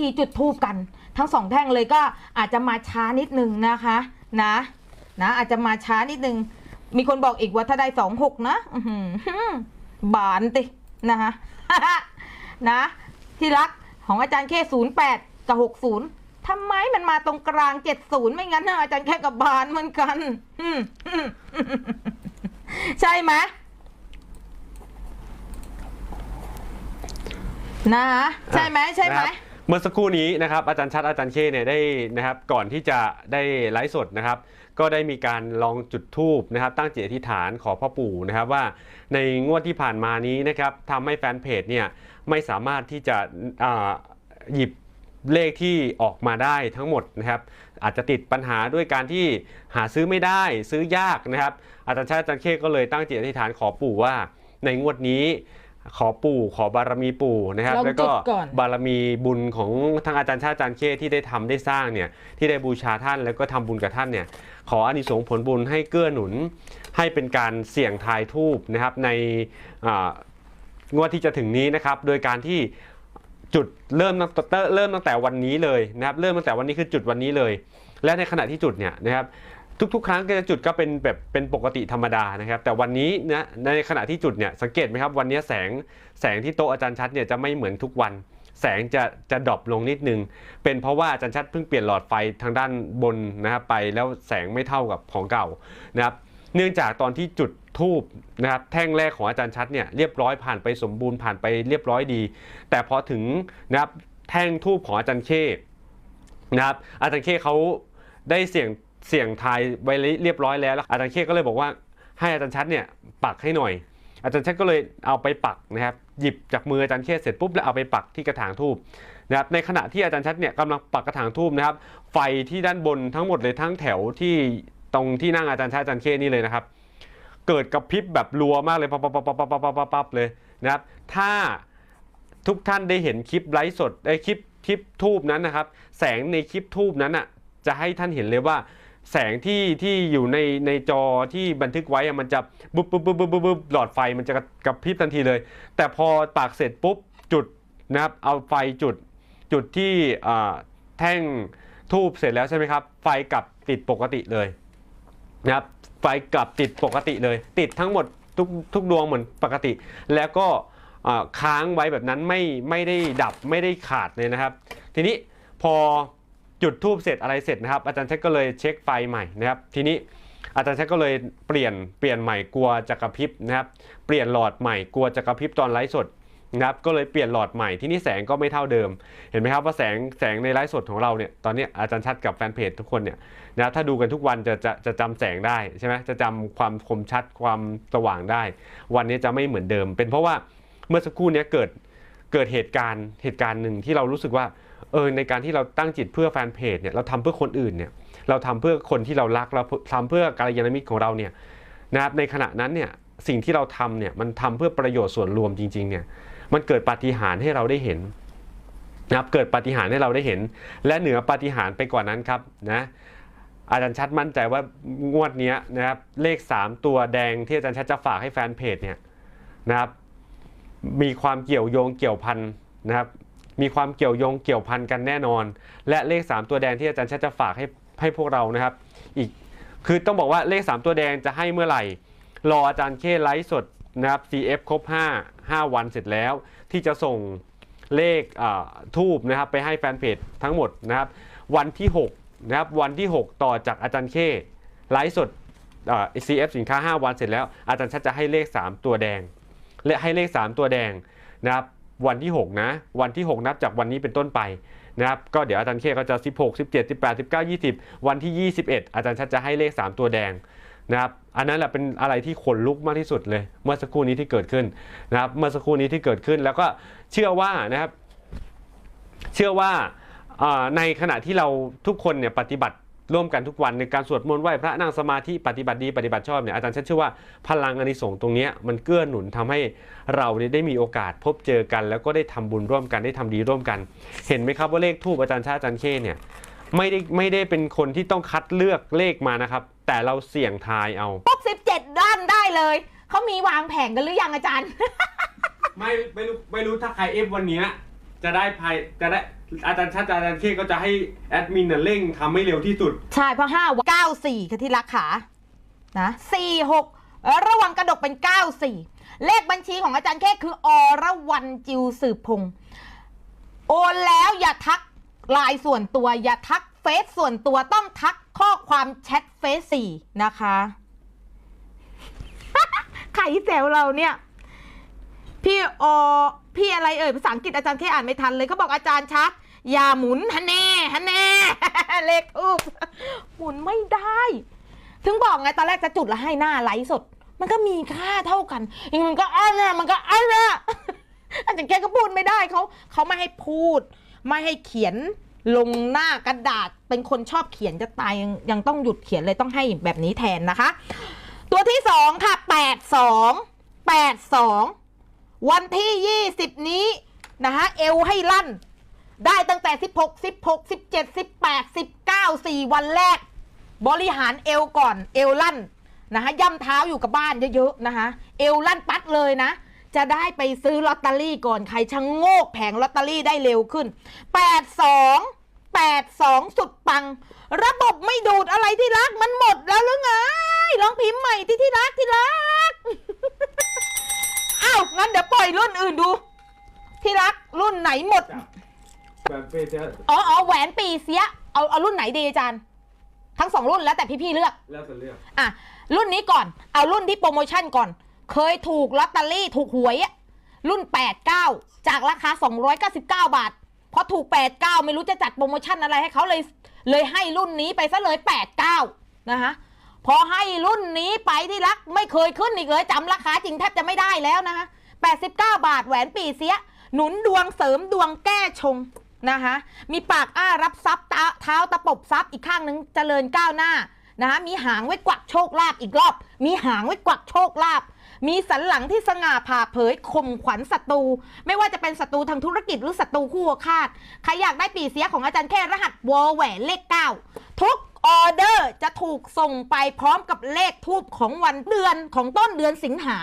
ธีจุดทูบกัน ทั้งสองแท่งเลยก็อาจจะมาช้านิดนึงนะคะนะนะอาจจะมาช้านิดนึง มีคนบอกอีกว่าถ้าได้สองหกนะบานตินะคะนะที่รักของอาจารย์แค่ศูนย์แปดกับหกศูนย์ทำไมมันมาตรงกลางเจ็ดศูนย์ไม่งั้นนะอาจารย์แค่กับบานเหมือนกันใช่ไหมนะใช่ไหมใช่ไหม เมื่อสักครู่นี้นะครับอาจารย์ชัดอาจารย์เคเนี่ยได้นะครับก่อนที่จะได้ไลฟ์สดนะครับ ก็ได้มีการลองจุดธูปนะครับ ตั้งจิตอธิษฐานขอพ่อปู่นะครับว่าในงวดที่ผ่านมานี้นะครับทำให้แฟนเพจเนี่ยไม่สามารถที่จะอ่าหยิบเลขที่ออกมาได้ทั้งหมดนะครับอาจจะติดปัญหาด้วยการที่หาซื้อไม่ได้ซื้อยากนะครับ อาจารย์ชาติอาจารย์เคก็เลยตั้งจิตอธิษฐานขอปู่ว่า ในงวดนี้ ขอปู่ขอบารมีปู่นะครับลองแล้วก็จุดก่อนบารมีบุญของทั้งอาจารย์ชาติอาจารย์เคที่ได้ทำได้สร้างเนี่ยที่ได้บูชาท่านแล้วก็ทำบุญกับท่านเนี่ยขออานิสงส์ผลบุญให้เกื้อหนุน ให้เป็นการเสี่ยงทายทูบนะครับในอ่างวดที่จะถึงนี้นะครับ โดยการที่จุดเริ่มตั้งแต่เริ่มตั้งแต่วันนี้เลยนะครับ เริ่มตั้งแต่วันนี้คือจุดวันนี้เลย และในขณะที่จุดเนี่ยนะครับ ทุกๆ ครั้งก็จะจุดก็เป็นแบบเป็นปกติธรรมดานะครับ แต่วันนี้นะในขณะที่จุดเนี่ยสังเกตไหมครับวันนี้แสงแสงที่โต๊ะอาจารย์ชัดเนี่ยจะไม่เหมือนทุกวัน แสงจะจะดรอปลงนิดนึง เป็นเพราะว่าอาจารย์ชัดเพิ่งเปลี่ยนหลอดไฟทางด้านบนนะครับไปแล้วแสงไม่เท่ากับของเก่านะครับเนื่องจากตอนที่จุดทูบนะครับแท่งแรกของอาจารย์ชัดเนี่ยเรียบร้อยผ่านไปสมบูรณ์ผ่านไปเรียบร้อยดี แต่พอถึงนะครับแท่งทูบของอาจารย์เคนะครับอาจารย์เคเขาได้เสี่ยง เสี่ยงทายไว้เรียบร้อยแล้ว อาจารย์เคก็เลยบอกว่าให้อาจารย์ชัดเนี่ยปักให้หน่อย อาจารย์ชัดก็เลยเอาไปปักนะครับหยิบจากมืออาจารย์เคเสร็จปุ๊บแล้วเอาไปปักที่กระถางทูบนะครับในขณะที่อาจารย์ชัดเนี่ยกำลังปักกระถางทูบนะครับ ไฟที่ด้านบนทั้งหมดเลยทั้งแถวที่ตรงที่นั่งอาจารย์ชัดอาจารย์เคนี่เลยนะครับ เกิดกับพริบแบบรัวมากเลยปั๊บปั๊บปั๊บปั๊บปั๊บเลยนะครับถ้าทุกท่านได้เห็นคลิปไลฟ์สดไอคลิปคลิปทูบนั้นนะครับ แสงในคลิปทูบนั้นอะจะให้ท่านเห็นเลยว่า แสงที่ที่อยู่ในในจอที่บันทึกไว้มันจะบุ๊บบุ๊บบุ๊บบุ๊บบุ๊บหลอดไฟมันจะกระพริบทันทีเลย แต่พอปากเสร็จปุ๊บจุดนะครับเอาไฟจุดจุดที่แท่งทูบเสร็จแล้วใช่ไหมครับ ไฟกลับติดปกติเลยนะครับไฟกลับติดปกติเลย ติดทั้งหมดทุกทุกดวงเหมือนปกติ แล้วก็ค้างไว้แบบนั้นไม่ไม่ได้ดับไม่ได้ขาดเลยนะครับ ทีนี้พอ จุดทูบเสร็จอะไรเสร็จนะครับ อาจารย์เช็คก็เลยเช็คไฟใหม่นะครับ ทีนี้อาจารย์เช็คก็เลยเปลี่ยนเปลี่ยนใหม่กลัวจะกระพริบนะครับ เปลี่ยนหลอดใหม่กลัวจะกระพริบตอนไลฟ์สดนะครับก็เลยเปลี่ยนหลอดใหม่ที่นี่แสงก็ไม่เท่าเดิม เห็นไหมครับว่าแสงแสงในไลฟ์สดของเราเนี่ยตอนนี้อาจารย์ชัดกับแฟนเพจทุกคนเนี่ยนะถ้าดูกันทุกวันจะจะจะจำแสงได้ใช่ไหมจะจำความคมชัดความสว่างได้ วันนี้จะไม่เหมือนเดิม เป็นเพราะว่าเมื่อสักครู่นี้เกิดเกิดเหตุการณ์เหตุการณ์หนึ่งที่เรารู้สึกว่า เออในการที่เราตั้งจิตเพื่อแฟนเพจเนี่ยเราทำเพื่อคนอื่นเนี่ยเราทำเพื่อคนที่เรารักเราทำเพื่อการยานมิตรของเราเนี่ยนะครับในขณะนั้นเนี่ยสิ่งที่เราทำเนี่ยมันทำเพื่อประโยชน์ส่วนรวมจริงๆเนี่ยมันเกิดปาฏิหาริย์ให้เราได้เห็นนะครับเกิดปาฏิหาริย์ให้เราได้เห็น และเหนือปาฏิหาริย์ไปกว่านั้นครับนะอาจารย์ชัดมั่นใจว่างวดเนี้ยนะครับเลข 3 ตัวแดงที่อาจารย์ชัดจะฝากให้แฟนเพจเนี่ยนะครับมีความเกี่ยวโยงเกี่ยวพันนะครับ มีความเกี่ยวโยงเกี่ยวพันกันแน่นอน และเลข 3 ตัวแดงที่อาจารย์ชัดจะฝากให้ให้พวกเรานะครับ อีกคือต้องบอกว่าเลข 3 ตัวแดงจะให้เมื่อไหร่ รออาจารย์เคไลฟ์สดนะครับ CF ครบ 5 5 วันเสร็จแล้ว ที่จะส่งเลขทูบนะครับไปให้แฟนเพจทั้งหมดนะครับ วันที่6นะครับวันที่ 6 ต่อจากอาจารย์เคไลฟ์สด CF สินค้า 5 วันเสร็จแล้ว อาจารย์ชัดจะให้เลข 3 ตัวแดง และให้เลข 3 ตัวแดงนะครับ วันที่ 6 นะ วันที่ 6 นับจากวันนี้เป็นต้นไปนะครับก็เดี๋ยวอาจารย์เคก็จะ 16 17 18 19 20 วันที่ 21 อาจารย์ชัดจะให้เลข 3 ตัวแดงนะครับอันนั้นแหละเป็นอะไรที่ขนลุกมากที่สุดเลย เมื่อสักครู่นี้ที่เกิดขึ้นนะครับเมื่อสักครู่นี้ที่เกิดขึ้น แล้วก็เชื่อว่านะครับ เชื่อว่าในขณะที่เราทุกคนเนี่ยปฏิบัติ ร่วมกันทุกวันในการสวดมนต์ไหว้พระนั่งสมาธิปฏิบัติดีปฏิบัติชอบเนี่ยอาจารย์เชื่อว่าพลังอานิสงส์ตรงเนี้ยมันเกื้อหนุนทำให้เราเนี่ยได้มีโอกาสพบเจอกัน แล้วก็ได้ทำบุญร่วมกันได้ทำดีร่วมกัน เห็นไหมครับว่าเลขทูปอาจารย์ชาติอาจารย์เคเนี่ยไม่ได้ไม่ได้เป็นคนที่ต้องคัดเลือกเลขมานะครับ แต่เราเสี่ยงทายเอาปุ๊บสิบเจ็ดด้านได้เลยเขามีวางแผงกันหรือยังอาจารย์ ไม่ไม่รู้ไม่รู้ถ้าใครเอฟวันเนี้ย จะได้ภายจะได้อาจารย์ชาติอาจารย์เคก็จะให้แอดมินน่ะเร่งทำให้เร็วที่สุด ใช่เพราะห้าเก้าสี่ค่ะที่รักขานะสี่หกระวังกระดกเป็นเก้าสี่เลขบัญชีของอาจารย์แค่คืออรวรรณจิวสืบพงศ์โอนแล้วอย่าทักไลน์ส่วนตัว อย่าทักเฟซส่วนตัวต้องทักข้อความแชทเฟซสี่นะคะ ใครแซวเราเนี่ย พี่อพี่อะไรเอ่ยภาษาอังกฤษอาจารย์แค่อ่านไม่ทันเลยเขาบอกอาจารย์ชัดอย่าหมุนฮันแน่ฮันแน่เลขทูบหมุนไม่ได้ ถึงบอกไงตอนแรกจะจุดแล้วให้หน้าไลฟ์สด มันก็มีค่าเท่ากันอีกมันก็อันน่ะมันก็อันน่ะอาจารย์แค่ก็พูดไม่ได้เขาเขาไม่ให้พูด ไม่ให้เขียนลงหน้ากระดาษเป็นคนชอบเขียนจะตายยังยังต้องหยุดเขียนเลยต้องให้แบบนี้แทนนะคะ ตัวที่สองค่ะแปดสองแปดสอง วันที่ยี่สิบนี้นะคะเอวให้ลั่น ได้ตั้งแต่ 16 16 17 18 19 4 วันแรก บริหารเอวก่อนเอวลั่นนะคะย่ำเท้าอยู่กับบ้านเยอะๆนะคะเอวลั่นปัดเลยนะ จะได้ไปซื้อลอตเตอรี่ก่อนใครชะโงกแผงลอตเตอรี่ได้เร็วขึ้น 82 82 สุดปัง ระบบไม่ดูดอะไรที่รักมันหมดแล้วหรือไงลองพิมพ์ใหม่ที่ที่รักที่รัก อ้าวงั้นเดี๋ยวปล่อยรุ่นอื่นดู ที่รักรุ่นไหนหมด แบบเป็นจะอ๋ออ๋อแหวนปีเสีย เอาเอารุ่นไหนดีอาจารย์ ทั้งสองรุ่นแล้วแต่พี่ๆเลือก แล้วแต่เลือกอะรุ่นนี้ก่อน เอารุ่นที่โปรโมชั่นก่อน เคยถูกลอตเตอรี่ถูกหวยอะรุ่น 89 จากราคา 299 บาทพอถูก 89 ไม่รู้จะจัดโปรโมชั่นอะไรให้เขาเลย เลยให้รุ่นนี้ไปซะเลย 89 นะคะ พอให้รุ่นนี้ไปที่รักไม่เคยขึ้นอีกเลยจำราคาจริงแทบจะไม่ได้แล้วนะคะ89 บาทแหวนปีเสีย หนุนดวงเสริมดวงแก้ชงนะคะมีปากอ้ารับทรัพย์เท้าเท้าตะปบทรัพย์อีกข้างหนึ่งเจริญก้าวหน้านะคะมีหางไว้กวักโชคลาภอีกรอบ มีหางไว้กวักโชคลาภมีสันหลังที่สง่าผ่าเผยข่มขวัญศัตรู ไม่ว่าจะเป็นศัตรูทางธุรกิจหรือศัตรูคู่อาฆาใครอยากได้ปีเสียของอาจารย์แค่รหัสวอแหวนเลข9ทุก ออเดอร์จะถูกส่งไปพร้อมกับเลขทูบของวันเดือนของต้นเดือนสิงหา